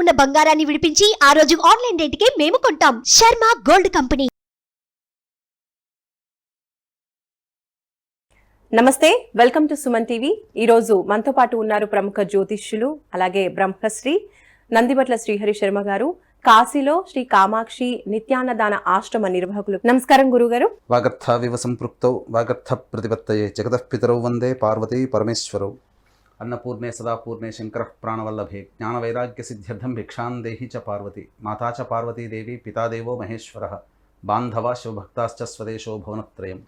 ఉన్న బంగారాన్ని విడిపించి ఆ రోజు ఆన్లైన్ రేటుకే మేము కొంటాం. Sharma gold company. నమస్తే వెల్కమ్ టు సుమన్ టీవీ. ఈరోజు మనతో పాటు ఉన్నారు ప్రముఖ జ్యోతిష్యులు అలాగే బ్రహ్మశ్రీ నందిబట్ల శ్రీహరి శర్మ గారు కాశీలో శ్రీ కామాక్షి నిత్యాన్నదాన ఆశ్రమ నిర్వాహకులు. నమస్కారం గురుగారు. వాగర్థావివ సంపృక్తౌ వాగర్థ ప్రతిపత్తయే జగతఃపితరౌ వందే పార్వతీ పరమేశ్వరౌ. అన్నపూర్ణే సదాపూర్ణే శంకర ప్రాణవల్లభే జ్ఞానవైరాగ్యసిద్ధ్యర్థం భిక్షాం దేహి చ పార్వతి మాతా చ పార్వతీదేవి పితాదేవో మహేశ్వర బాంధవా శివభక్తాశ్చ స్వదేశో భువనత్రయం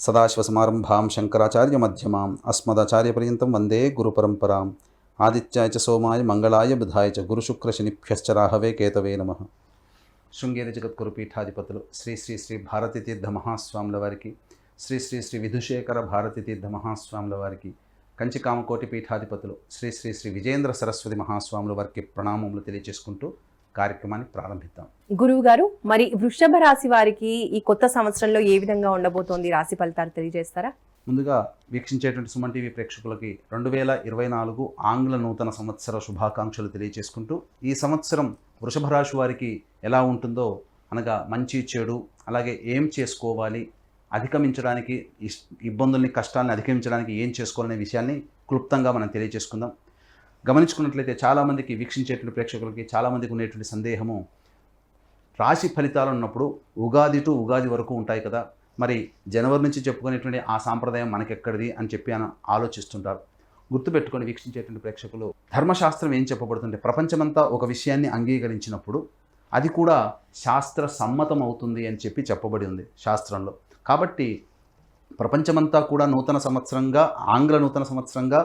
సదాశివసమారంభాం శంకరాచార్యమధ్యమాం అస్మదాచార్యపర్యంతం వందే గురుపరంపరాం ఆదిత్యాయ చ సోమాయ మంగళాయ బుధాయ చ గురుశుక్రశనిభ్యశ్చ రాహవే కేతవే నమ శృంగేరి జగద్గురు పీఠాధిపతులు శ్రీ శ్రీ శ్రీ భారతీతీర్థ మహాస్వాముల వారికి శ్రీ శ్రీ శ్రీ విధుశేఖర భారతీతీర్థ మహాస్వాముల వారికి కంచి కామకోటి పీఠాధిపతులు శ్రీ శ్రీ శ్రీ విజేంద్ర సరస్వతి మహాస్వాముల వారికి ప్రణామములు తెలియజేసుకుంటూ కార్యక్రమాన్ని ప్రారంభిద్దాం. గురువు గారు మరి వృషభ రాశి వారికి ఈ కొత్త సంవత్సరంలో ఏ విధంగా ఉండబోతోంది? రాశి ఫలితాలు తెలియజేస్తారా? ముందుగా వీక్షించేటువంటి సుమన్ టీవీ ప్రేక్షకులకి రెండు వేల ఇరవై నాలుగు ఆంగ్ల నూతన సంవత్సర శుభాకాంక్షలు తెలియజేసుకుంటూ ఈ సంవత్సరం వృషభ రాశి వారికి ఎలా ఉంటుందో అనగా మంచి చెడు అలాగే ఏం చేసుకోవాలి అధిగమించడానికి ఇబ్బందుల్ని కష్టాలను అధిగమించడానికి ఏం చేసుకోవాలనే విషయాన్ని క్లుప్తంగా మనం తెలియజేసుకుందాం. గమనించుకున్నట్లయితే చాలామందికి వీక్షించేటువంటి ప్రేక్షకులకి చాలామందికి ఉండేటువంటి సందేహము రాశి ఫలితాలు ఉన్నప్పుడు ఉగాది టు ఉగాది వరకు ఉంటాయి కదా. మరి జనవరి నుంచి చెప్పుకునేటువంటి ఆ సాంప్రదాయం మనకెక్కడిది అని చెప్పి అని ఆలోచిస్తుంటారు. గుర్తుపెట్టుకొని వీక్షించేటువంటి ప్రేక్షకులు ధర్మశాస్త్రం ఏం చెప్పబడుతుంటే ప్రపంచమంతా ఒక విషయాన్ని అంగీకరించినప్పుడు అది కూడా శాస్త్ర సమ్మతం అవుతుంది అని చెప్పి చెప్పబడి ఉంది శాస్త్రంలో. కాబట్టి ప్రపంచమంతా కూడా నూతన సంవత్సరంగా ఆంగ్ల నూతన సంవత్సరంగా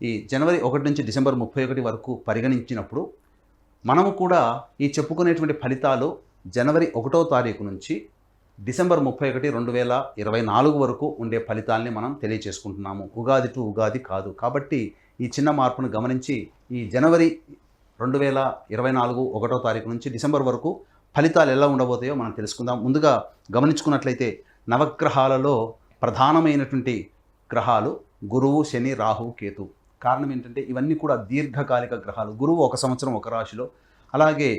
ఈ జనవరి ఒకటి నుంచి డిసెంబర్ ముప్పై ఒకటి వరకు పరిగణించినప్పుడు మనము కూడా ఈ చెప్పుకునేటువంటి ఫలితాలు జనవరి ఒకటో తారీఖు నుంచి డిసెంబర్ ముప్పై ఒకటి రెండు వేల ఇరవై నాలుగు వరకు ఉండే ఫలితాల్ని మనం తెలియచేసుకుంటున్నాము ఉగాది టు ఉగాది కాదు. కాబట్టి ఈ చిన్న మార్పును గమనించి ఈ జనవరి రెండు వేల ఇరవై నాలుగు ఒకటో తారీఖు నుంచి డిసెంబర్ వరకు ఫలితాలు ఎలా ఉండబోతాయో మనం తెలుసుకుందాం. ముందుగా గమనించుకున్నట్లయితే నవగ్రహాలలో ప్రధానమైనటువంటి గ్రహాలు గురువు శని రాహు కేతు. కారణం ఏంటంటే ఇవన్నీ కూడా దీర్ఘకాలిక గ్రహాలు. గురువు ఒక సంవత్సరం ఒక రాశిలో అలాగే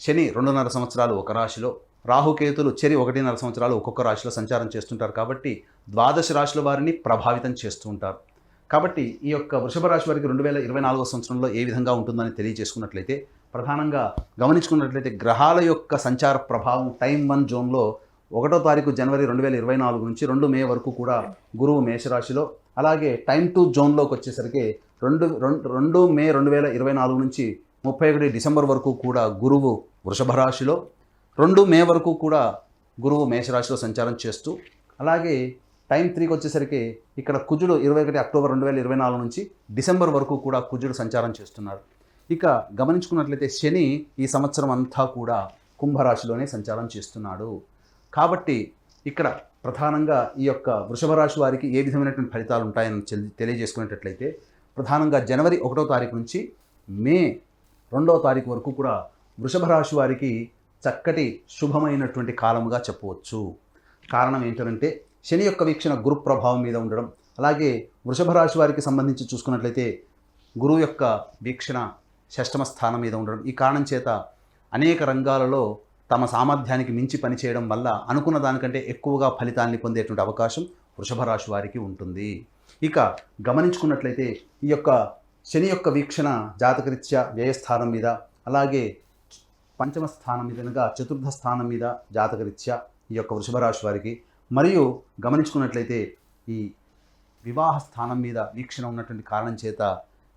శని రెండున్నర సంవత్సరాలు ఒక రాశిలో రాహుకేతులు చెరి ఒకటిన్నర సంవత్సరాలు ఒక్కొక్క రాశిలో సంచారం చేస్తుంటారు కాబట్టి ద్వాదశ రాశుల వారిని ప్రభావితం చేస్తూ ఉంటారు. కాబట్టి ఈ యొక్క వృషభ రాశి వారికి రెండు వేల ఇరవై నాలుగో సంవత్సరంలో ఏ విధంగా ఉంటుందని తెలియజేసుకున్నట్లయితే ప్రధానంగా గమనించుకున్నట్లయితే గ్రహాల యొక్క సంచార ప్రభావం టైం వన్ జోన్లో ఒకటో తారీఖు జనవరి రెండు వేల ఇరవై నాలుగు నుంచి రెండు మే వరకు కూడా గురువు మేషరాశిలో అలాగే టైం టు జోన్లోకి వచ్చేసరికి రెండు రెండు రెండు మే రెండు వేల ఇరవై నాలుగు నుంచి ముప్పై ఒకటి డిసెంబర్ వరకు కూడా గురువు వృషభ రాశిలో రెండు మే వరకు కూడా గురువు మేషరాశిలో సంచారం చేస్తూ అలాగే టైం త్రీకి వచ్చేసరికి ఇక్కడ కుజుడు ఇరవై ఒకటి అక్టోబర్ రెండు వేల ఇరవై నాలుగు నుంచి డిసెంబర్ వరకు కూడా కుజుడు సంచారం చేస్తున్నాడు ఇక గమనించుకున్నట్లయితే శని ఈ సంవత్సరం అంతా కూడా కుంభరాశిలోనే సంచారం చేస్తున్నాడు. కాబట్టి ఇక్కడ ప్రధానంగా ఈ యొక్క వృషభ రాశి వారికి ఏ విధమైనటువంటి ఫలితాలు ఉంటాయని తెలియజేసుకునేటట్లయితే ప్రధానంగా జనవరి ఒకటో తారీఖు నుంచి మే రెండవ తారీఖు వరకు కూడా వృషభ రాశి వారికి చక్కటి శుభమైనటువంటి కాలముగా చెప్పవచ్చు. కారణం ఏంటంటే శని యొక్క వీక్షణ గురు ప్రభావం మీద ఉండడం అలాగే వృషభ రాశి వారికి సంబంధించి చూసుకున్నట్లయితే గురువు యొక్క వీక్షణ షష్టమ స్థానం మీద ఉండడం. ఈ కారణం చేత అనేక రంగాలలో తమ సామర్థ్యానికి మించి పనిచేయడం వల్ల అనుకున్న దానికంటే ఎక్కువగా ఫలితాన్ని పొందేటువంటి అవకాశం వృషభ రాశి వారికి ఉంటుంది. ఇక గమనించుకున్నట్లయితే ఈ యొక్క శని యొక్క వీక్షణ జాతకరీత్యా వ్యయస్థానం మీద అలాగే పంచమ స్థానం మీద అనగా చతుర్థ స్థానం మీద జాతకరీత్యా ఈ యొక్క వృషభ రాశి వారికి. మరియు గమనించుకున్నట్లయితే ఈ వివాహ స్థానం మీద వీక్షణ ఉన్నటువంటి కారణం చేత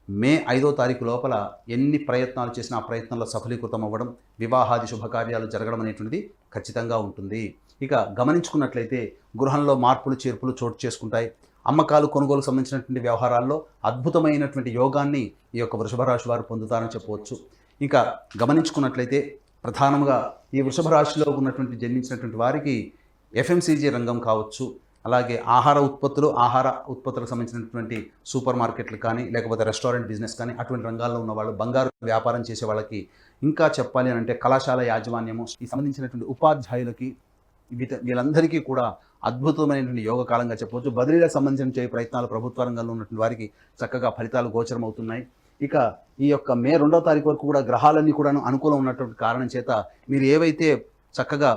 మే ఐదో తారీఖు లోపల ఎన్ని ప్రయత్నాలు చేసినా ఆ ప్రయత్నంలో సఫలీకృతం అవ్వడం వివాహాది శుభకార్యాలు జరగడం అనేటువంటిది ఖచ్చితంగా ఉంటుంది. ఇక గమనించుకున్నట్లయితే గృహంలో మార్పులు చేర్పులు చోటు చేసుకుంటాయి. అమ్మకాలు కొనుగోలు సంబంధించినటువంటి వ్యవహారాల్లో అద్భుతమైనటువంటి యోగాన్ని ఈ యొక్క వృషభ రాశి వారు పొందుతారని చెప్పవచ్చు. ఇంకా గమనించుకున్నట్లయితే ప్రధానంగా ఈ వృషభ రాశిలో ఉన్నటువంటి జన్మించినటువంటి వారికి ఎఫ్ఎంసీజీ రంగం కావచ్చు. అలాగే ఆహార ఉత్పత్తులు ఆహార ఉత్పత్తులకు సంబంధించినటువంటి సూపర్ మార్కెట్లు కానీ లేకపోతే రెస్టారెంట్ బిజినెస్ కానీ అటువంటి రంగాల్లో ఉన్న వాళ్ళు బంగారు వ్యాపారం చేసే వాళ్ళకి ఇంకా చెప్పాలి అని అంటే కళాశాల యాజమాన్యము ఈ సంబంధించినటువంటి ఉపాధ్యాయులకి వీట వీళ్ళందరికీ కూడా అద్భుతమైనటువంటి యోగ కాలంగా చెప్పవచ్చు. బదిలీలకు సంబంధించిన ప్రయత్నాలు ప్రభుత్వ రంగంలో ఉన్నటువంటి వారికి చక్కగా ఫలితాలు గోచరం అవుతున్నాయి ఇక ఈ యొక్క మే రెండో తారీఖు వరకు కూడా గ్రహాలన్నీ కూడా అనుకూలం ఉన్నటువంటి కారణం చేత మీరు ఏవైతే చక్కగా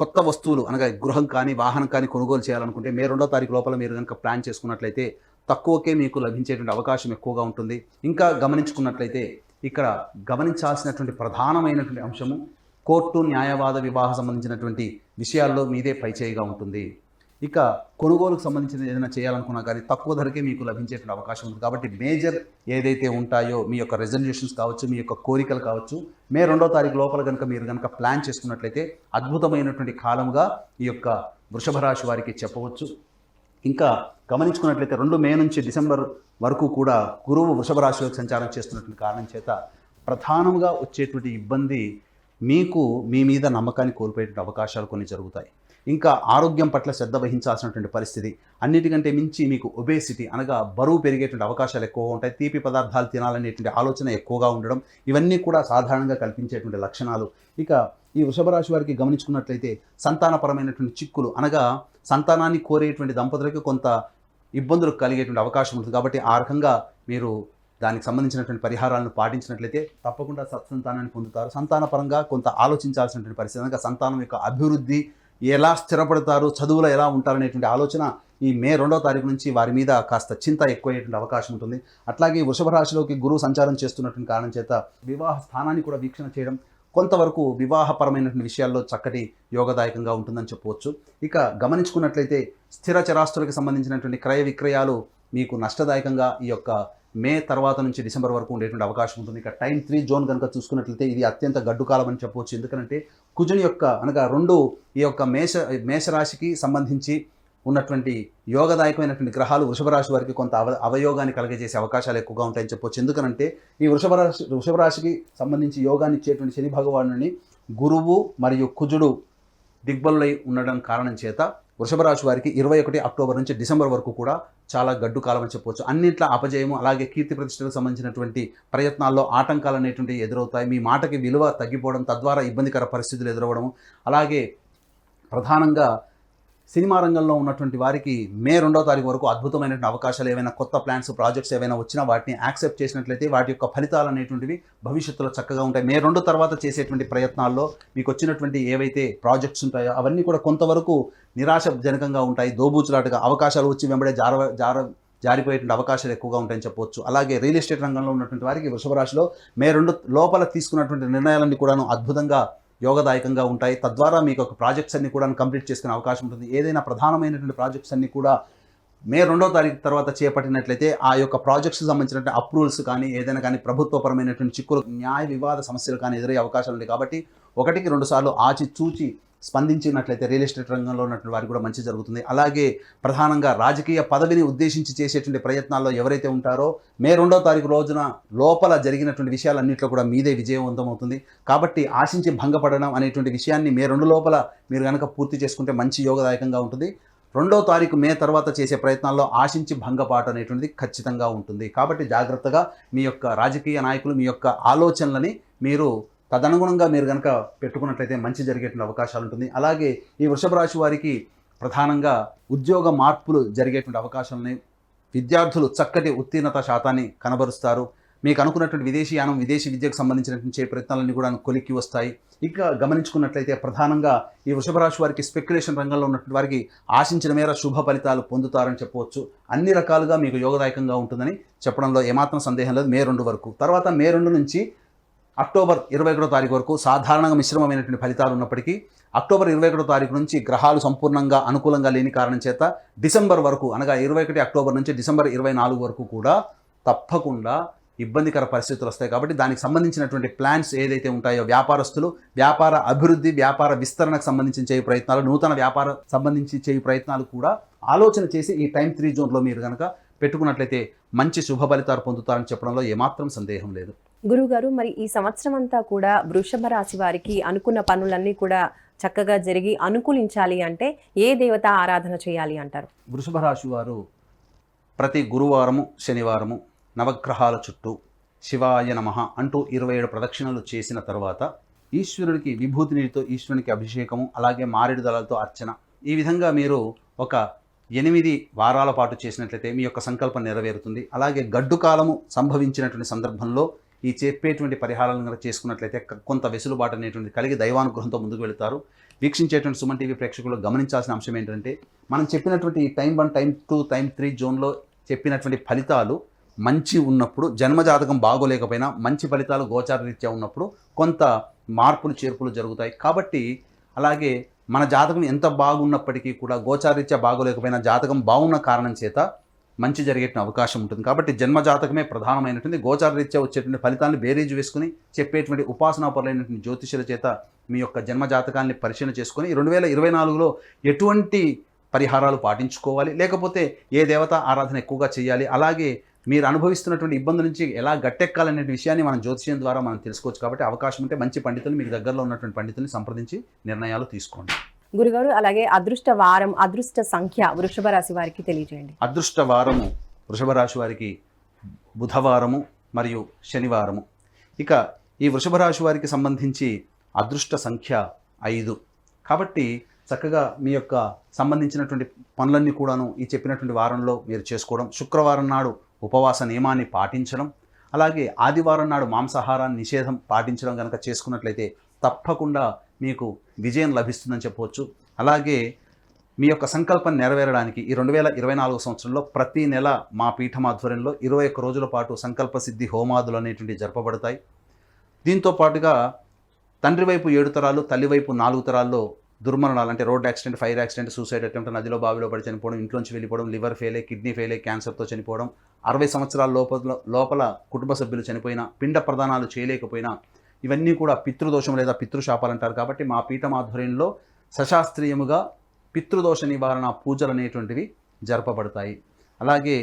కొత్త వస్తువులు అనగా గృహం కానీ వాహనం కానీ కొనుగోలు చేయాలనుకుంటే మే రెండో తారీఖు లోపల మీరు కనుక ప్లాన్ చేసుకున్నట్లయితే తక్కువకే మీకు లభించేటువంటి అవకాశం ఎక్కువగా ఉంటుంది. ఇంకా గమనించుకున్నట్లయితే ఇక్కడ గమనించాల్సినటువంటి ప్రధానమైనటువంటి అంశము కోర్టు న్యాయవాద వివాహ సంబంధించినటువంటి విషయాల్లో మీదే పైచేయిగా ఉంటుంది. ఇక కొనుగోలుకు సంబంధించిన ఏదైనా చేయాలనుకున్నా కానీ తక్కువ ధరకే మీకు లభించేటువంటి అవకాశం ఉంది. కాబట్టి మేజర్ ఏదైతే ఉంటాయో మీ యొక్క రెజల్యూషన్స్ కావచ్చు మీ యొక్క కోరికలు కావచ్చు మే రెండో తారీఖు లోపల కనుక మీరు కనుక ప్లాన్ చేసుకున్నట్లయితే అద్భుతమైనటువంటి కాలంగా ఈ యొక్క వృషభ రాశి వారికి చెప్పవచ్చు. ఇంకా గమనించుకున్నట్లయితే రెండు మే నుంచి డిసెంబర్ వరకు కూడా గురువు వృషభ రాశిలోకి సంచారం చేస్తున్నటువంటి కారణం చేత ప్రధానంగా వచ్చేటువంటి ఇబ్బంది మీకు మీ మీద నమ్మకాన్ని కోల్పోయేటువంటి అవకాశాలు కొన్ని జరుగుతాయి. ఇంకా ఆరోగ్యం పట్ల శ్రద్ధ వహించాల్సినటువంటి పరిస్థితి. అన్నిటికంటే మించి మీకు ఒబేసిటీ అనగా బరువు పెరిగేటువంటి అవకాశాలు ఎక్కువగా ఉంటాయి. తీపి పదార్థాలు తినాలనేటువంటి ఆలోచన ఎక్కువగా ఉండడం ఇవన్నీ కూడా సాధారణంగా కల్పించేటువంటి లక్షణాలు. ఇక ఈ వృషభ రాశి వారికి గమనించుకున్నట్లయితే సంతానపరమైనటువంటి చిక్కులు అనగా సంతానాన్ని కోరేటువంటి దంపతులకు కొంత ఇబ్బందులు కలిగేటువంటి అవకాశం ఉంటుంది. కాబట్టి ఆ రకంగా మీరు దానికి సంబంధించినటువంటి పరిహారాలను పాటించినట్లయితే తప్పకుండా సత్సంతానాన్ని పొందుతారు. సంతానపరంగా కొంత ఆలోచించాల్సినటువంటి పరిస్థితి అనగా సంతానం యొక్క అభివృద్ధి ఎలా స్థిరపడతారు చదువులో ఎలా ఉంటారనేటువంటి ఆలోచన ఈ మే రెండో తారీఖు నుంచి వారి మీద కాస్త చింత ఎక్కువయ్యేటువంటి అవకాశం ఉంటుంది. అట్లాగే వృషభ రాశిలోకి గురువు సంచారం చేస్తున్నటువంటి కారణం చేత వివాహ స్థానాన్ని కూడా వీక్షణ చేయడం కొంతవరకు వివాహపరమైనటువంటి విషయాల్లో చక్కటి యోగదాయకంగా ఉంటుందని చెప్పవచ్చు. ఇక గమనించుకున్నట్లయితే స్థిర చరాస్తులకు సంబంధించినటువంటి క్రయ విక్రయాలు మీకు నష్టదాయకంగా ఈ యొక్క మే తర్వాత నుంచి డిసెంబర్ వరకు ఉండేటువంటి అవకాశం ఉంటుంది. ఇక టైం త్రీ జోన్ కనుక చూసుకున్నట్లయితే ఇది అత్యంత గడ్డు కాలం అని చెప్పవచ్చు. ఎందుకంటే కుజుని యొక్క అనగా రెండు ఈ యొక్క మేష మేషరాశికి సంబంధించి ఉన్నటువంటి యోగదాయకమైనటువంటి గ్రహాలు వృషభ రాశి వారికి కొంత అవ అవయోగాన్ని కలిగజేసే అవకాశాలు ఎక్కువగా ఉంటాయని చెప్పొచ్చు. ఎందుకనంటే ఈ వృషభ రాశి వృషభ రాశికి సంబంధించి యోగాన్ని ఇచ్చేటువంటి శని భగవానుని గురువు మరియు కుజుడు దిగ్బలులై ఉండడం కారణం చేత వృషభ రాశి వారికి ఇరవై ఒకటి అక్టోబర్ నుంచి డిసెంబర్ వరకు కూడా చాలా గడ్డు కాలం అని చెప్పవచ్చు అన్నింట్ల అపజయము అలాగే కీర్తి ప్రతిష్టలకు సంబంధించినటువంటి ప్రయత్నాల్లో ఆటంకాలు అనేటువంటివి ఎదురవుతాయి. మీ మాటకి విలువ తగ్గిపోవడం తద్వారా ఇబ్బందికర పరిస్థితులు ఎదురవ్వడం అలాగే ప్రధానంగా సినిమా రంగంలో ఉన్నటువంటి వారికి మే రెండో తారీఖు వరకు అద్భుతమైనటువంటి అవకాశాలు ఏవైనా కొత్త ప్లాన్స్ ప్రాజెక్ట్స్ ఏవైనా వచ్చినా వాటిని యాక్సెప్ట్ చేసినట్లయితే వాటి యొక్క ఫలితాలు అనేటువంటివి భవిష్యత్తులో చక్కగా ఉంటాయి. మే రెండు తర్వాత చేసేటువంటి ప్రయత్నాల్లో మీకు వచ్చినటువంటి ఏవైతే ప్రాజెక్ట్స్ ఉంటాయో అవన్నీ కూడా కొంతవరకు నిరాశజనకంగా ఉంటాయి. దోబూచులాటగా అవకాశాలు వచ్చి వెంబడే జార జార జారిపోయేటువంటి అవకాశాలు ఎక్కువగా ఉంటాయని చెప్పవచ్చు. అలాగే రియల్ ఎస్టేట్ రంగంలో ఉన్నటువంటి వారికి వృషభ రాశిలో మే రెండు లోపల తీసుకున్నటువంటి నిర్ణయాలన్నీ కూడాను అద్భుతంగా యోగదాయకంగా ఉంటాయి. తద్వారా మీకు ఒక ప్రాజెక్ట్స్ అన్ని కూడా కంప్లీట్ చేసుకునే అవకాశం ఉంటుంది. ఏదైనా ప్రధానమైనటువంటి ప్రాజెక్ట్స్ అన్ని కూడా మే రెండో తారీఖు తర్వాత చేపట్టినట్లయితే ఆ యొక్క ప్రాజెక్ట్స్ సంబంధించినటువంటి అప్రూవల్స్ కానీ ఏదైనా కానీ ప్రభుత్వపరమైనటువంటి చిక్కులు న్యాయ వివాద సమస్యలు కానీ ఎదురయ్యే అవకాశాలు ఉన్నాయి కాబట్టి ఒకటికి రెండు సార్లు ఆచి చూచి స్పందించినట్లయితే రియల్ ఎస్టేట్ రంగంలో ఉన్నటువంటి వారికి కూడా మంచి జరుగుతుంది. అలాగే ప్రధానంగా రాజకీయ పదవిని ఉద్దేశించి చేసేటువంటి ప్రయత్నాల్లో ఎవరైతే ఉంటారో మే రెండో తారీఖు రోజున లోపల జరిగినటువంటి విషయాలన్నింటిలో కూడా మీదే విజయవంతం అవుతుంది. కాబట్టి ఆశించి భంగపడడం అనేటువంటి విషయాన్ని మే రెండు లోపల మీరు కనుక పూర్తి చేసుకుంటే మంచి యోగదాయకంగా ఉంటుంది. రెండో తారీఖు మే తర్వాత చేసే ప్రయత్నాల్లో ఆశించి భంగపాటు అనేటువంటిది ఖచ్చితంగా ఉంటుంది. కాబట్టి జాగ్రత్తగా మీ యొక్క రాజకీయ నాయకులు మీ యొక్క ఆలోచనలని మీరు తదనుగుణంగా మీరు కనుక పెట్టుకున్నట్లయితే మంచి జరిగేటువంటి అవకాశాలు ఉంటుంది. అలాగే ఈ వృషభ రాశి వారికి ప్రధానంగా ఉద్యోగ మార్పులు జరిగేటువంటి అవకాశాలని విద్యార్థులు చక్కటి ఉత్తీర్ణత శాతాన్ని కనబరుస్తారు. మీకు అనుకున్నటువంటి విదేశీయానం విదేశీ విద్యకు సంబంధించినటువంటి ప్రయత్నాలన్నీ కూడా కొలిక్కి వస్తాయి. ఇంకా గమనించుకున్నట్లయితే ప్రధానంగా ఈ వృషభ రాశి వారికి స్పెక్యులేషన్ రంగంలో ఉన్నటువంటి వారికి ఆశించిన మేర శుభ ఫలితాలు పొందుతారని చెప్పవచ్చు. అన్ని రకాలుగా మీకు యోగదాయకంగా ఉంటుందని చెప్పడంలో ఏమాత్రం సందేహం లేదు. మే రెండు వరకు. తర్వాత మే రెండు నుంచి అక్టోబర్ ఇరవై ఒకటో తారీఖు వరకు సాధారణంగా మిశ్రమమైనటువంటి ఫలితాలు ఉన్నప్పటికీ అక్టోబర్ ఇరవై ఒకటో తారీఖు నుంచి గ్రహాలు సంపూర్ణంగా అనుకూలంగా లేని కారణం చేత డిసెంబర్ వరకు అనగా ఇరవై ఒకటి అక్టోబర్ నుంచి డిసెంబర్ ఇరవై నాలుగు వరకు కూడా తప్పకుండా ఇబ్బందికర పరిస్థితులు వస్తాయి. కాబట్టి దానికి సంబంధించినటువంటి ప్లాన్స్ ఏదైతే ఉంటాయో వ్యాపారస్తులు వ్యాపార అభివృద్ధి వ్యాపార విస్తరణకు సంబంధించి చేయ ప్రయత్నాలు నూతన వ్యాపార సంబంధించి చేయు ప్రయత్నాలు కూడా ఆలోచన చేసి ఈ టైం త్రీ జోన్లో మీరు కనుక పెట్టుకున్నట్లయితే మంచి శుభ ఫలితాలు పొందుతారని చెప్పడంలో ఏమాత్రం సందేహం లేదు. గురుగారు మరి ఈ సంవత్సరం అంతా కూడా వృషభ రాశి వారికి అనుకున్న పనులన్నీ కూడా చక్కగా జరిగి అనుకూలించాలి అంటే ఏ దేవత ఆరాధన చేయాలి అంటారు? వృషభ రాశి వారు ప్రతి గురువారము శనివారము నవగ్రహాల చుట్టూ శివాయ నమ అంటూ ఇరవై ఏడు ప్రదక్షిణలు చేసిన తర్వాత ఈశ్వరుడికి విభూతి నీటితో ఈశ్వరునికి అభిషేకము అలాగే మారేడు దళాలతో అర్చన. ఈ విధంగా మీరు ఒక ఎనిమిది వారాల పాటు చేసినట్లయితే మీ యొక్క సంకల్పం నెరవేరుతుంది. అలాగే గడ్డు కాలము సంభవించినటువంటి సందర్భంలో ఈ చెప్పేటువంటి పరిహారాలను కనుక చేసుకున్నట్లయితే కొంత వెసులుబాటు అనేటువంటి కలిగి దైవానుగ్రహంతో ముందుకు వెళతారు. వీక్షించేటువంటి సుమన్ టీవీ ప్రేక్షకులు గమనించాల్సిన అంశం ఏంటంటే మనం చెప్పినటువంటి ఈ time one time two time three జోన్లో చెప్పినటువంటి ఫలితాలు మంచి ఉన్నప్పుడు జన్మజాతకం బాగోలేకపోయినా మంచి ఫలితాలు గోచారరీత్యా ఉన్నప్పుడు కొంత మార్పులు చేర్పులు జరుగుతాయి. కాబట్టి అలాగే మన జాతకం ఎంత బాగున్నప్పటికీ కూడా గోచారరీత్యా బాగోలేకపోయినా జాతకం బాగున్న కారణం చేత మంచి జరిగే అవకాశం ఉంటుంది. కాబట్టి జన్మ జాతకమే ప్రధానమైనటువంటి గోచార రీత్యా వచ్చేటువంటి ఫలితాన్ని బేరీజు వేసుకుని చెప్పేటువంటి ఉపాసనాపరులైనటువంటి జ్యోతిషుల చేత మీ యొక్క జన్మజాతకాన్ని పరిశీలన చేసుకొని రెండు వేల ఇరవై నాలుగులో ఎటువంటి పరిహారాలు పాటించుకోవాలి? లేకపోతే ఏ దేవత ఆరాధన ఎక్కువగా చేయాలి? అలాగే మీరు అనుభవిస్తున్నటువంటి ఇబ్బందుల నుంచి ఎలా గట్టెక్కాలనే విషయాన్ని మనం జ్యోతిష్యం ద్వారా మనం తెలుసుకోవచ్చు. కాబట్టి అవకాశం ఉంటే మంచి పండితులు మీకు దగ్గరలో ఉన్నటువంటి పండితుల్ని సంప్రదించి నిర్ణయాలు తీసుకోండి. గురుగారు అలాగే అదృష్ట వారం అదృష్ట సంఖ్య వృషభ రాశి వారికి తెలియజేయండి. అదృష్ట వారము వృషభ రాశి వారికి బుధవారము మరియు శనివారము. ఇక ఈ వృషభ రాశి వారికి సంబంధించి అదృష్ట సంఖ్య ఐదు. కాబట్టి చక్కగా మీ యొక్క సంబంధించినటువంటి పనులన్నీ కూడాను ఈ చెప్పినటువంటి వారంలో మీరు చేసుకోవడం శుక్రవారం నాడు ఉపవాస నియమాన్ని పాటించడం అలాగే ఆదివారం నాడు మాంసాహారాన్ని నిషేధం పాటించడం కనుక చేసుకున్నట్లయితే తప్పకుండా మీకు విజయం లభిస్తుందని చెప్పవచ్చు. అలాగే మీ యొక్క సంకల్పం నెరవేరడానికి ఈ రెండు వేల ఇరవై నాలుగు సంవత్సరంలో ప్రతి నెల మా పీఠం ఆధ్వర్యంలో ఇరవై ఒక్క రోజుల పాటు సంకల్ప సిద్ధి హోమాదులు అనేటువంటివి జరపబడతాయి. దీంతో పాటుగా తండ్రి వైపు ఏడు తరాలు తల్లి వైపు నాలుగు తరాల్లో దుర్మరణాలు అంటే road accident fire accident suicide attempt నదిలో బావిలో పడి చనిపోవడం ఇంట్లోంచి వెళ్ళిపోవడం లివర్ ఫెయిలే కిడ్నీ ఫెయిలే క్యాన్సర్తో చనిపోవడం అరవై సంవత్సరాల లోపల లోపల కుటుంబ సభ్యులు చనిపోయినా పిండ ప్రదానాలు చేయలేకపోయినా ఇవన్నీ కూడా పితృదోషం లేదా పితృశాపాలు అంటారు కాబట్టి మా పీఠం ఆధ్వర్యంలో సశాస్త్రీయముగా పితృదోష నివారణ పూజలు అనేటువంటివి జరపబడతాయి. అలాగే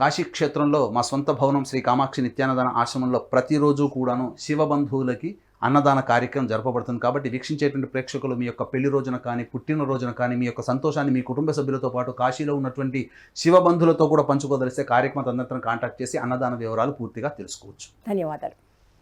కాశీ క్షేత్రంలో మా సొంత భవనం శ్రీ కామాక్షి నిత్యాన్నదాన ఆశ్రమంలో ప్రతిరోజు కూడాను శివబంధువులకి అన్నదాన కార్యక్రమం జరపబడుతుంది. కాబట్టి వీక్షించేటువంటి ప్రేక్షకులు మీ యొక్క పెళ్ళి రోజున కానీ పుట్టిన రోజున కానీ మీ యొక్క సంతోషాన్ని మీ కుటుంబ సభ్యులతో పాటు కాశీలో ఉన్నటువంటి శివబంధులతో కూడా పంచుకోదలిస్తే కార్యక్రమం తదనంతరం కాంటాక్ట్ చేసి అన్నదాన వివరాలు పూర్తిగా తెలుసుకోవచ్చు. ధన్యవాదాలు.